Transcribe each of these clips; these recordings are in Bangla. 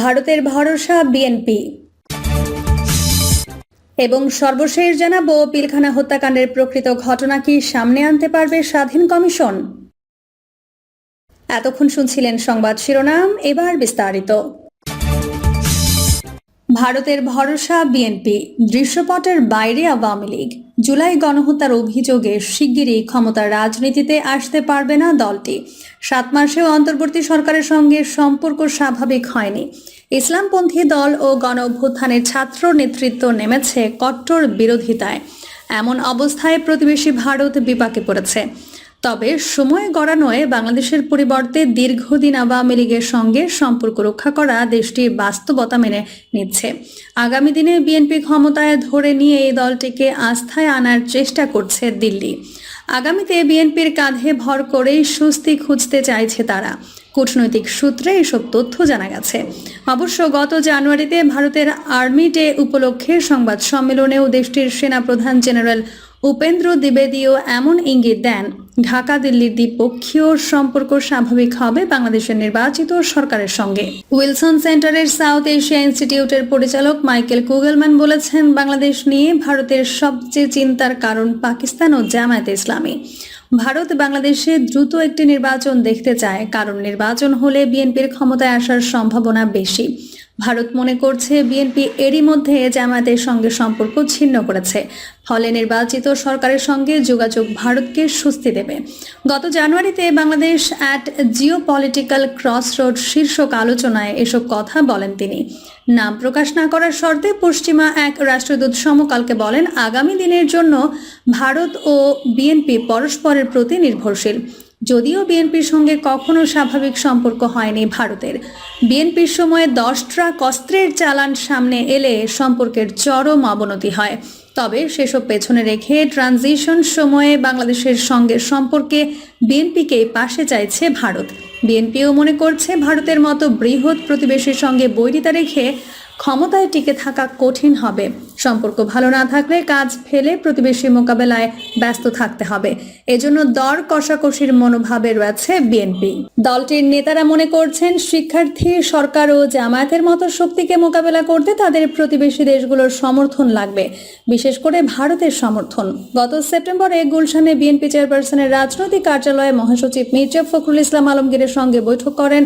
ভারতের ভরসা বিএনপি এবং সর্বশেষ জানাব, পিলখানা হত্যাকাণ্ডের প্রকৃত ঘটনা কি সামনে আনতে পারবে স্বাধীন কমিশন? এতক্ষণ শুনছিলেন সংবাদ শিরোনাম, এবার বিস্তারিত। ভারতের ভরসা বিএনপি দৃশ্যপটের বাইরে আওয়ামী লীগ। জুলাই গণহত্যার অভিযোগে শিগগিরই ক্ষমতার রাজনীতিতে আসতে পারবে না দলটি। সাত মাসেও অন্তর্বর্তী সরকারের সঙ্গে সম্পর্ক স্বাভাবিক হয়নি। ইসলামপন্থী দল ও গণ অভ্যুত্থানের ছাত্র নেতৃত্ব নেমেছে কট্টর বিরোধিতায়। এমন অবস্থায় প্রতিবেশী ভারত বিপাকে পড়েছে। তবে সময় গড়ানোয় বাংলাদেশের পরিবর্তে দীর্ঘদিন আওয়ামী লীগের সঙ্গে সম্পর্ক রক্ষা করা দেশটির বাস্তবতা মেনে নিচ্ছে। আগামী দিনে বিএনপি ক্ষমতায় ধরে নিয়ে এই দলটিকে আস্থায় আনার চেষ্টা করছে দিল্লি। আগামীতে বিএনপির কাঁধে ভর করেই স্বস্তি খুঁজতে চাইছে তারা। কূটনৈতিক সূত্রে এসব তথ্য জানা গেছে। অবশ্য গত জানুয়ারিতে ভারতের আর্মি ডে উপলক্ষে সংবাদ সম্মেলনেও দেশটির সেনাপ্রধান জেনারেল উপেন্দ্র দ্বিবেদীও এমন ইঙ্গিত দেন, ঢাকা দিল্লির দ্বিপক্ষীয় সম্পর্ক স্বাভাবিক হবে বাংলাদেশের নির্বাচিত সরকারের সঙ্গে। উইলসন সেন্টারের সাউথ এশিয়া ইনস্টিটিউটের পরিচালক মাইকেল কুগেলম্যান বলেছেন, বাংলাদেশ নিয়ে ভারতের সবচেয়ে চিন্তার কারণ পাকিস্তান ও জামায়াতে ইসলামী। ভারত বাংলাদেশে দ্রুত একটি নির্বাচন দেখতে চায়, কারণ নির্বাচন হলে বিএনপির ক্ষমতায় আসার সম্ভাবনা বেশি। ভারত মনে করছে বিএনপি এরই মধ্যে জামায়াতের সঙ্গে সম্পর্ক ছিন্ন করেছে। ফলে নির্বাচিত সরকারের সঙ্গে যোগাযোগ ভারতকে স্বস্তি দেবে। গত জানুয়ারিতে Bangladesh at geopolitical cross road শীর্ষক আলোচনায় এসব কথা বলেন তিনি। নাম প্রকাশ না করার শর্তে পশ্চিমা এক রাষ্ট্রদূত সমকালকে বলেন, আগামী দিনের জন্য ভারত ও বিএনপি পরস্পরের প্রতি নির্ভরশীল। যদিও বিএনপির সঙ্গে কখনো স্বাভাবিক সম্পর্ক হয়নি ভারতের। বিএনপির সময়ে দশ ট্রাক অস্ত্রের চালান সামনে এলে সম্পর্কের চরম অবনতি হয়। তবে সেসব পেছনে রেখে ট্রানজিশন সময়ে বাংলাদেশের সঙ্গে সম্পর্কে বিএনপিকে পাশে চাইছে ভারত। বিএনপিও মনে করছে ভারতের মতো বৃহৎ প্রতিবেশীর সঙ্গে বৈরিতা রেখে ক্ষমতায় টিকে থাকা কঠিন হবে। সম্পর্ক ভালো না থাকলে কাজ ফেলে প্রতিবেশী মোকাবেলায় ব্যস্ত থাকতে হবে। এজন্য দর কষাকষির মনোভাবে রয়েছে বিএনপি। দলটির নেতারা মনে করছেন, শিক্ষার্থী, সরকার ও জামায়াতের মতো শক্তিকে মোকাবেলা করতে তাদের প্রতিবেশী দেশগুলোর সমর্থন লাগবে, বিশেষ করে ভারতের সমর্থন। গত সেপ্টেম্বরে গুলশানে বিএনপি চেয়ারপারসনের রাজনৈতিক কার্যালয়ে মহাসচিব মির্জা ফখরুল ইসলাম আলমগীরের সঙ্গে বৈঠক করেন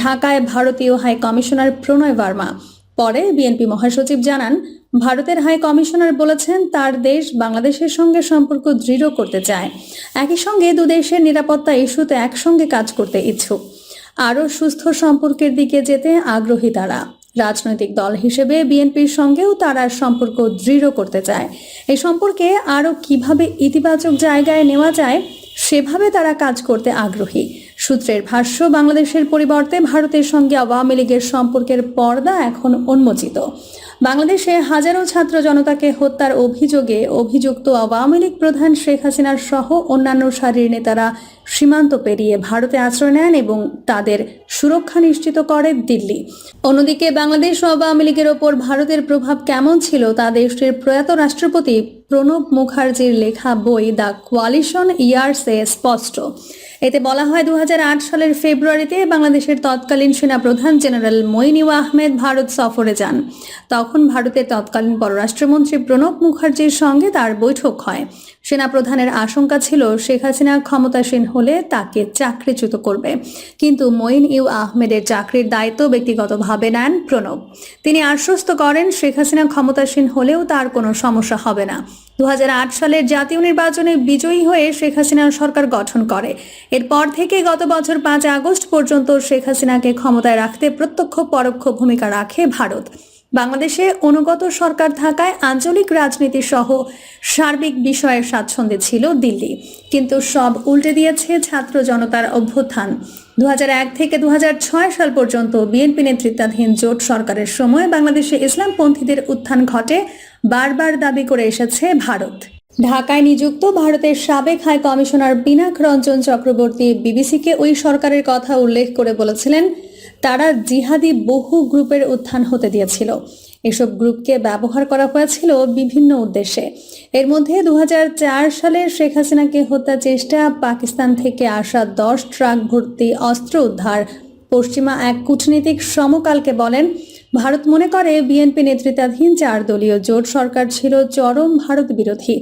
ঢাকায় ভারতীয় হাই কমিশনার প্রণয় বার্মা পরে বিএনপি মহাসচিব জানান, ভারতের হাই কমিশনার বলেছেন তার দেশ বাংলাদেশের সঙ্গে সম্পর্ক দৃঢ় করতে চায়। একই সঙ্গে দুদেশের নিরাপত্তা ইস্যুতে একসঙ্গে কাজ করতে ইচ্ছুক। আরও সুস্থ সম্পর্কের দিকে যেতে আগ্রহী তারা। রাজনৈতিক দল হিসেবে বিএনপির সঙ্গেও তারা সম্পর্ক দৃঢ় করতে চায়। এই সম্পর্কে আরও কীভাবে ইতিবাচক জায়গায় নেওয়া যায়, সেভাবে তারা কাজ করতে আগ্রহী। সূত্রের ভাষ্য, বাংলাদেশের পরিবর্তে ভারতের সঙ্গে আওয়ামী লীগের সম্পর্কের পর্দা এখন উন্মোচিত। বাংলাদেশে হাজারো ছাত্র জনতাকে হত্যার অভিযোগে অভিযুক্ত আওয়ামী লীগ প্রধান শেখ হাসিনার সহ অন্যান্য সারির নেতারা সীমান্ত পেরিয়ে ভারতে আশ্রয় নেন এবং তাদের সুরক্ষা নিশ্চিত করে দিল্লি। অন্যদিকে বাংলাদেশ আওয়ামী লীগের ওপর ভারতের প্রভাব কেমন ছিল তা দেশটির প্রয়াত রাষ্ট্রপতি প্রণব মুখার্জির লেখা বই দ্য কোয়ালিশন ইয়ার্সে স্পষ্ট। এতে বলা হয় দু হাজার আট সালের ফেব্রুয়ারিতে বাংলাদেশের তৎকালীন সেনাপ্রধান জেনারেল মইনিউ আহমেদ ভারত সফরে যান। তখন ভারতের তৎকালীন পররাষ্ট্রমন্ত্রী প্রণব মুখার্জির সঙ্গে তার বৈঠক হয়। সেনাপ্রধানের আশঙ্কা ছিল, শেখ হাসিনা ক্ষমতাসীন হলে তাকে চাকরিচ্যুত করবে। কিন্তু মঈন ইউ আহমেদের চাকরির দায়িত্ব ব্যক্তিগতভাবে নেন প্রণব। তিনি আশ্বস্ত করেন, শেখ হাসিনা ক্ষমতাসীন হলেও তার কোনো সমস্যা হবে না। দু সালের জাতীয় নির্বাচনে বিজয়ী হয়ে শেখ হাসিনা সরকার গঠন করে। এরপর থেকে গত বছর পাঁচ আগস্ট পর্যন্ত শেখ হাসিনাকে ক্ষমতায় রাখতে প্রত্যক্ষ পরোক্ষ ভূমিকা রাখে ভারত। বাংলাদেশে অনুগত সরকার থাকায় আঞ্চলিক রাজনীতি সহ সার্বিক বিষয়ে স্বাচ্ছন্দ্যে ছিল দিল্লি। কিন্তু সব উল্টে দিয়েছে ছাত্র জনতার অভ্যুত্থান। দু হাজার এক থেকে দু হাজার ছয় সাল পর্যন্ত বিএনপি নেতৃত্বাধীন জোট সরকারের সময় বাংলাদেশে ইসলামপন্থীদের উত্থান ঘটে, বারবার দাবি করে এসেছে ভারত। ঢাকায় নিযুক্ত ভারতের সাবেক হাই কমিশনার পিনাক রঞ্জন চক্রবর্তী বিবিসিকে ওই সরকারের কথা উল্লেখ করে বলেছিলেন, তারা জিহাদি বহু গ্রুপের উত্থান হতে দিয়েছিল। এসব গ্রুপকে ব্যবহার করা হয়েছিল বিভিন্ন উদ্দেশ্যে। এর মধ্যে দুহাজার চার সালে শেখ হাসিনাকে হত্যা চেষ্টা, পাকিস্তান থেকে আসা দশ ট্রাক ভর্তি অস্ত্র উদ্ধার, পশ্চিমা এক কূটনীতিক সমকালকে বলেন, ভারত মনে করে বিএনপি নেতৃত্বাধীন চার দলীয় জোট সরকার ছিল চরম ভারত বিরোধী।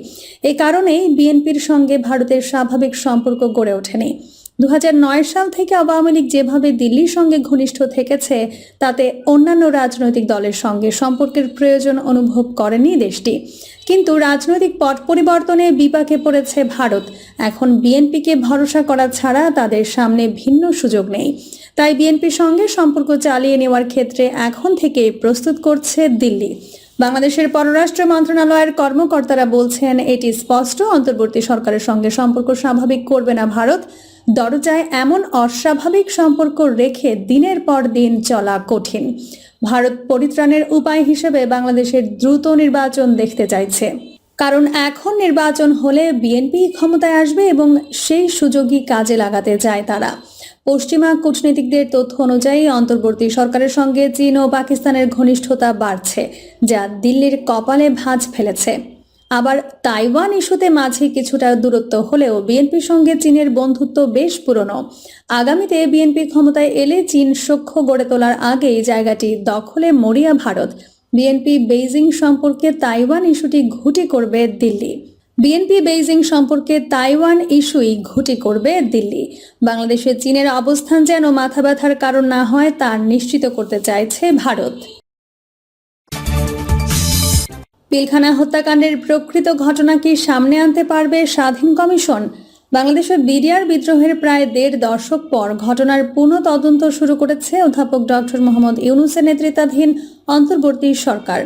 এ কারণেই বিএনপির সঙ্গে ভারতের স্বাভাবিক সম্পর্ক গড়ে ওঠেনি। দু হাজার নয় সাল থেকে আওয়ামী লীগ যেভাবে দিল্লির সঙ্গে ঘনিষ্ঠ থেকেছে, তাতে অন্যান্য রাজনৈতিক দলের সঙ্গে সম্পর্কের প্রয়োজন অনুভব করেনি দেশটি। কিন্তু রাজনৈতিক পট পরিবর্তনে বিপাকে পড়েছে ভারত। এখন বিএনপিকে ভরসা করা ছাড়া তাদের সামনে ভিন্ন সুযোগ নেই। তাই বিএনপির সঙ্গে সম্পর্ক চালিয়ে নেওয়ার ক্ষেত্রে এখন থেকে প্রস্তুত করছে দিল্লি। বাংলাদেশের পররাষ্ট্র মন্ত্রণালয়ের কর্মকর্তারা বলছেন, এটি স্পষ্ট, অন্তর্বর্তী সরকারের সঙ্গে সম্পর্ক স্বাভাবিক করবে না ভারত। দরজায় এমন অস্বাভাবিক সম্পর্ক রেখে দিনের পর দিন চলা কঠিন। ভারত পরিত্রাণের উপায় হিসেবে বাংলাদেশের দ্রুত নির্বাচন দেখতে চাইছে। কারণ এখন নির্বাচন হলে বিএনপি ক্ষমতায় আসবে এবং সেই সুযোগই কাজে লাগাতে চায় তারা। পশ্চিমা কূটনীতিকদের তথ্য অনুযায়ী, অন্তর্বর্তী সরকারের সঙ্গে চীন ও পাকিস্তানের ঘনিষ্ঠতা বাড়ছে, যা দিল্লির কপালে ভাঁজ ফেলেছে। আবার তাইওয়ান ইস্যুতে মাঝে কিছুটা দূরত্ব হলেও বিএনপির সঙ্গে চীনের বন্ধুত্ব বেশ পুরনো। আগামীতে বিএনপি ক্ষমতায় এলে চীন সখ্য গড়ে তোলার আগেই জায়গাটি দখলে মরিয়া ভারত। বিএনপি বেইজিং সম্পর্কে তাইওয়ান ইস্যুটি ঘুটি করবে দিল্লি। বিএনপি বেইজিং সম্পর্কে তাইওয়ান ইস্যুই ঘুটি করবে দিল্লি। বাংলাদেশে চীনের অবস্থান যেন মাথা ব্যথার কারণ না হয়, তা নিশ্চিত করতে চাইছে ভারত। পিলখানা হত্যাকাণ্ডের প্রকৃত ঘটনা কি সামনে আনতে পারবে স্বাধীন কমিশন? বাংলাদেশের বিডিআর বিদ্রোহের প্রায় দেড় দশক পর ঘটনার পুনঃ তদন্ত শুরু করেছে অধ্যাপক ডক্টর মোহাম্মদ ইউনুসের নেতৃত্বাধীন অন্তর্বর্তী সরকার।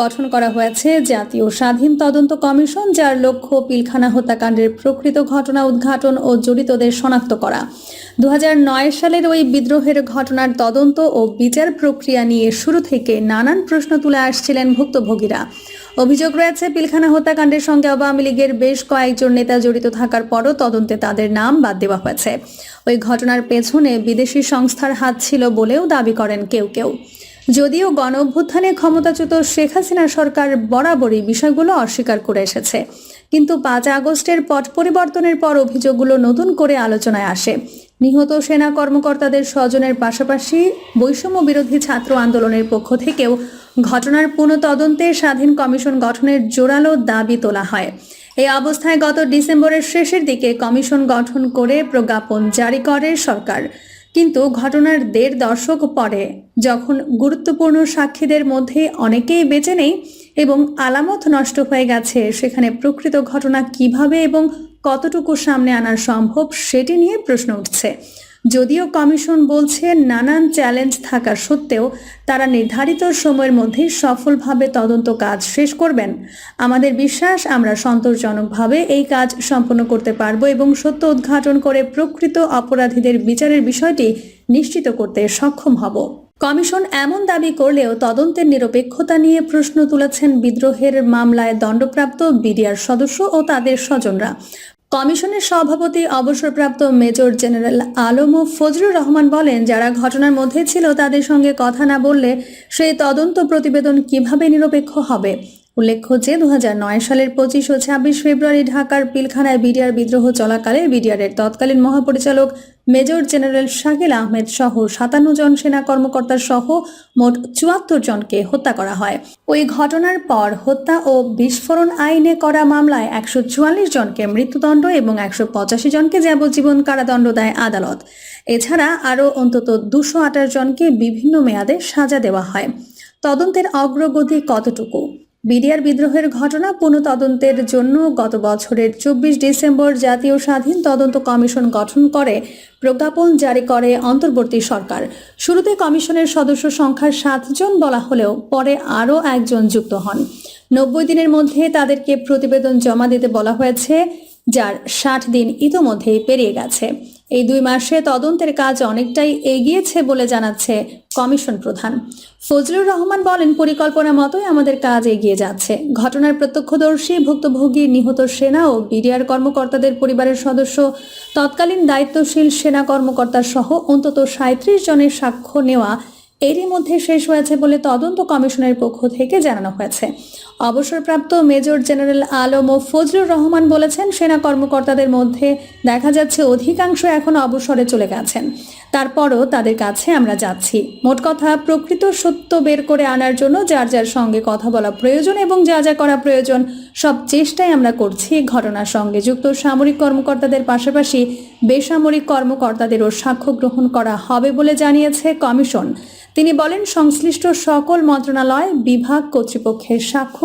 গঠন করা হয়েছে জাতীয় স্বাধীন তদন্ত কমিশন, যার লক্ষ্য পিলখানা হত্যাকাণ্ডের প্রকৃত ঘটনা উদ্ঘাটন ও জড়িতদের শনাক্ত করা। দু হাজার নয় সালের ওই বিদ্রোহের ঘটনার তদন্ত ও বিচার প্রক্রিয়া নিয়ে শুরু থেকে নানান প্রশ্ন তুলে আসছিলেন ভুক্তভোগীরা। অভিযোগ রয়েছে, পিলখানা হত্যাকাণ্ডের সঙ্গে আওয়ামী লীগের বেশ কয়েকজন নেতা জড়িত থাকার পরও তদন্তে তাদের নাম বাদ দেওয়া হয়েছে। ওই ঘটনার পেছনে বিদেশি সংস্থার হাত ছিল বলেও দাবি করেন কেউ কেউ। যদিও গণ অভ্যুত্থানে ক্ষমতাচ্যুত শেখ হাসিনা সরকার বরাবরই বিষয়গুলো অস্বীকার করে এসেছে। কিন্তু পাঁচ আগস্টের পট পরিবর্তনের পর অভিযোগগুলো নতুন করে আলোচনায় আসে। নিহত সেনা কর্মকর্তাদের স্বজনের পাশাপাশি বৈষম্য বিরোধী ছাত্র আন্দোলনের পক্ষ থেকেও ঘটনার পুনঃ পুনঃতদন্তে স্বাধীন কমিশন গঠনের জোরালো দাবি তোলা হয়। এই অবস্থায় গত ডিসেম্বরের শেষের দিকে কমিশন গঠন করে প্রজ্ঞাপন জারি করে সরকার। কিন্তু ঘটনার দেড় দশক পরে যখন গুরুত্বপূর্ণ সাক্ষীদের মধ্যে অনেকেই বেঁচে নেই এবং আলামত নষ্ট হয়ে গেছে, সেখানে প্রকৃত ঘটনা কীভাবে এবং কতটুকু সামনে আনা সম্ভব সেটি নিয়ে প্রশ্ন উঠছে। যদিও কমিশন বলছে নানান চ্যালেঞ্জ থাকা সত্ত্বেও তারা নির্ধারিত সময়ের মধ্যে সফলভাবে তদন্ত কাজ শেষ করবেন। আমাদের বিশ্বাস, আমরা সন্তোষজনকভাবে এই কাজ সম্পন্ন করতে পারব এবং সত্য উদ্ঘাটন করে প্রকৃত অপরাধীদের বিচারের বিষয়টি নিশ্চিত করতে সক্ষম হব। কমিশন এমন দাবি করলেও তদন্তের নিরপেক্ষতা নিয়ে প্রশ্ন তুলেছেন বিদ্রোহের মামলায় দণ্ডপ্রাপ্ত বিডিআর সদস্য ও তাদের স্বজনরা। কমিশনের সভাপতি, অবসরপ্রাপ্ত মেজর জেনারেল আলম ও ফজলুর রহমান বলেন, যারা ঘটনার মধ্যে ছিল তাদের সঙ্গে কথা না বললে সেই তদন্ত প্রতিবেদন কীভাবে নিরপেক্ষ হবে? উল্লেখ্য যে দু হাজার নয় সালের পঁচিশ ও ছাব্বিশ ফেব্রুয়ারি ঢাকার পিলখানায় বিডিআর বিদ্রোহ চলাকালে বিডিআরের তৎকালীন মহাপরিচালক মেজর জেনারেল শাকিল আহমেদ সহ সাতান্ন জন সেনা কর্মকর্তা সহ মোট চুয়াত্তর জনকে হত্যা করা হয়। ওই ঘটনার পর হত্যা ও বিস্ফোরণ আইনে করা মামলায় একশো চুয়াল্লিশ জনকে মৃত্যুদণ্ড এবং একশো পঁচাশি জনকে যাবজ্জীবন কারাদণ্ড দেয় আদালত। এছাড়া আরও অন্তত দুশো আঠাশ জনকে বিভিন্ন মেয়াদে সাজা দেওয়া হয়। তদন্তের অগ্রগতি কতটুকু? বিডিআর বিদ্রোহের ঘটনা পুনঃতদন্তের জন্য গত বছরের চব্বিশ ডিসেম্বর জাতীয় স্বাধীন তদন্ত কমিশন গঠন করে, প্রজ্ঞাপন জারি করে অন্তর্বর্তী সরকার। শুরুতে কমিশনের সদস্য সংখ্যার সাতজন বলা হলেও পরে আরও একজন যুক্ত হন। নব্বই দিনের মধ্যে তাদেরকে প্রতিবেদন জমা দিতে বলা হয়েছে, যার ষাট দিন ইতোমধ্যেই পেরিয়ে গেছে। এই দুই মাসে তদন্তের কাজ অনেকটাই এগিয়েছে বলে জানাচ্ছে কমিশন প্রধান। ফজলুর রহমান বলেন, পরিকল্পনা মতোই আমাদের কাজ এগিয়ে যাচ্ছে। ঘটনার প্রত্যক্ষদর্শী, ভুক্তভোগী নিহত সেনা ও বিডিআর কর্মকর্তাদের পরিবারের সদস্য, তৎকালীন দায়িত্বশীল সেনা কর্মকর্তা সহ অন্তত সাঁত্রিশ জনের সাক্ষ্য নেওয়া এরই মধ্যে শেষ হয়েছে বলে তদন্ত কমিশনের পক্ষ থেকে জানানো হয়েছে। অবসরপ্রাপ্ত মেজর জেনারেল আলম ও ফজলুর রহমান বলেছেন, সেনা কর্মকর্তাদের মধ্যে দেখা যাচ্ছে অধিকাংশ এখন অবসরে চলে গেছেন। তারপরও তাদের কাছে আমরা যাচ্ছি। মোট কথা, প্রকৃত সত্য বের করে আনার জন্য যার যার সঙ্গে কথা বলা প্রয়োজন এবং যা যা করা প্রয়োজন, সব চেষ্টাই আমরা করছি ঘটনার সঙ্গে যুক্ত। সামরিক কর্মকর্তাদের পাশাপাশি বেসামরিক কর্মকর্তাদেরও সাক্ষ্য গ্রহণ করা হবে বলে জানিয়েছে কমিশন। তিনি বলেন, সংশ্লিষ্ট সকল মন্ত্রণালয়, বিভাগ কর্তৃপক্ষের সাক্ষ্য